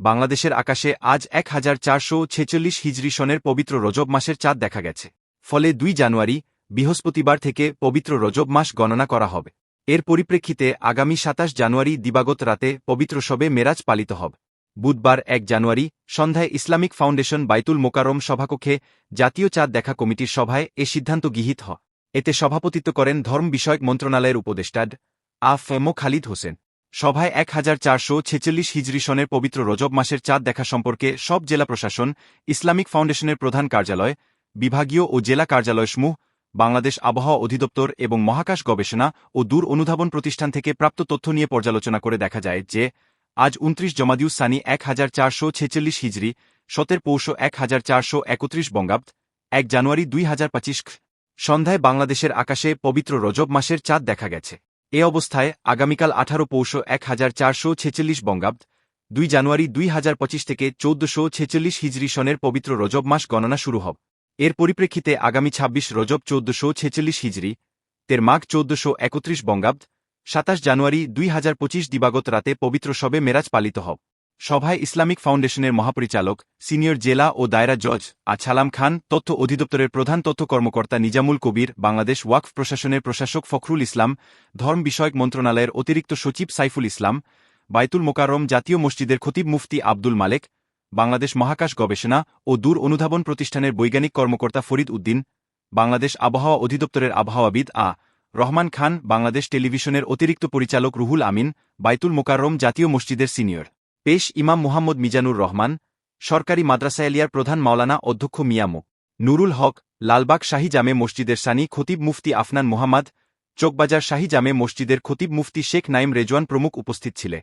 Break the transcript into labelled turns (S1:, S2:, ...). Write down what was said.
S1: বাংলাদেশের আকাশে আজ এক হাজার চারশো ছেচল্লিশ হিজরি সনের পবিত্র রজব মাসের চাঁদ দেখা গেছে। ফলে দুই জানুয়ারি, বৃহস্পতিবার থেকে পবিত্র রজব মাস গণনা করা হবে। এর পরিপ্রেক্ষিতে আগামী সাতাশ জানুয়ারি দিবাগত রাতে পবিত্র শবে মেরাজ পালিত হবে। বুধবার এক জানুয়ারি, সন্ধ্যায় ইসলামিক ফাউন্ডেশন বাইতুল মোকারম সভাকক্ষে জাতীয় চাঁদ দেখা কমিটির সভায় এ সিদ্ধান্ত গৃহীত হয়। এতে সভাপতিত্ব করেন ধর্ম বিষয়ক মন্ত্রণালয়ের উপদেষ্টাড আ ফেমো খালিদ হোসেন। সভায় এক হাজার চারশো ছেচল্লিশ হিজরি সনের পবিত্র রজব মাসের চাঁদ দেখা সম্পর্কে সব জেলা প্রশাসন, ইসলামিক ফাউন্ডেশনের প্রধান কার্যালয়, বিভাগীয় ও জেলা কার্যালয় সমূহ বাংলাদেশ আবহাওয়া অধিদপ্তর এবং মহাকাশ গবেষণা ও দূর অনুধাবন প্রতিষ্ঠান থেকে প্রাপ্ত তথ্য নিয়ে পর্যালোচনা করে দেখা যায় যে, আজ উনত্রিশ জমাদিউস সানি এক হাজার চারশো ছেচল্লিশ হিজরি, সতের পৌষ এক হাজার চারশো একত্রিশ বঙ্গাব্দ, এক জানুয়ারি দুই হাজার পঁচিশ সন্ধ্যায় বাংলাদেশের আকাশে পবিত্র রজব মাসের চাঁদ দেখা গেছে। এ অবস্থায় আগামীকাল আঠারো পৌষ এক হাজার চারশো ছেচল্লিশ বঙ্গাব্দ, দুই জানুয়ারি দুই হাজার পঁচিশ থেকে চৌদ্দশো ছেচল্লিশ হিজরি সনের পবিত্র রজব মাস গণনা শুরু হব। এর পরিপ্রেক্ষিতে আগামী ছাব্বিশ রজব চৌদ্দশো ছেচল্লিশ হিজরি, তের মাঘ চৌদ্দশো একত্রিশ বঙ্গাব্দ, সাতাশ জানুয়ারি দুই হাজার পঁচিশ দিবাগত রাতে পবিত্র সবে মেরাজ পালিত হব। সভায় ইসলামিক ফাউন্ডেশনের মহাপরিচালক, সিনিয়র জেলা ও দায়রা জজ আছালাম খান, তথ্য অধিদপ্তরের প্রধান তথ্য কর্মকর্তা নিজামুল কবির, বাংলাদেশ ওয়াকফ প্রশাসনের প্রশাসক ফখরুল ইসলাম, ধর্ম বিষয়ক মন্ত্রণালয়ের অতিরিক্ত সচিব সাইফুল ইসলাম, বাইতুল মোকাররম জাতীয় মসজিদের খতিব মুফতি আব্দুল মালেক, বাংলাদেশ মহাকাশ গবেষণা ও দূর অনুধাবন প্রতিষ্ঠানের বৈজ্ঞানিক কর্মকর্তা ফরিদ উদ্দিন, বাংলাদেশ আবহাওয়া অধিদপ্তরের আবহাওয়াবিদ আ রহমান খান, বাংলাদেশ টেলিভিশনের অতিরিক্ত পরিচালক রুহুল আমিন, বাইতুল মোকাররম জাতীয় মসজিদের সিনিয়র। পেশ ইমাম মুহাম্মদ মিজানুর রহমান, সরকারি মাদ্রাসা এলিয়ার প্রধান মাওলানা অধ্যক্ষ মিয়ামু নুরুল হক, লালবাগ শাহী জামে মসজিদের সানি খতিব মুফতি আফনান মোহাম্মদ, চোকবাজার শাহী জামে মসজিদের খতিব মুফতি শেখ নাইম রেজওয়ান প্রমুখ উপস্থিত ছিলেন।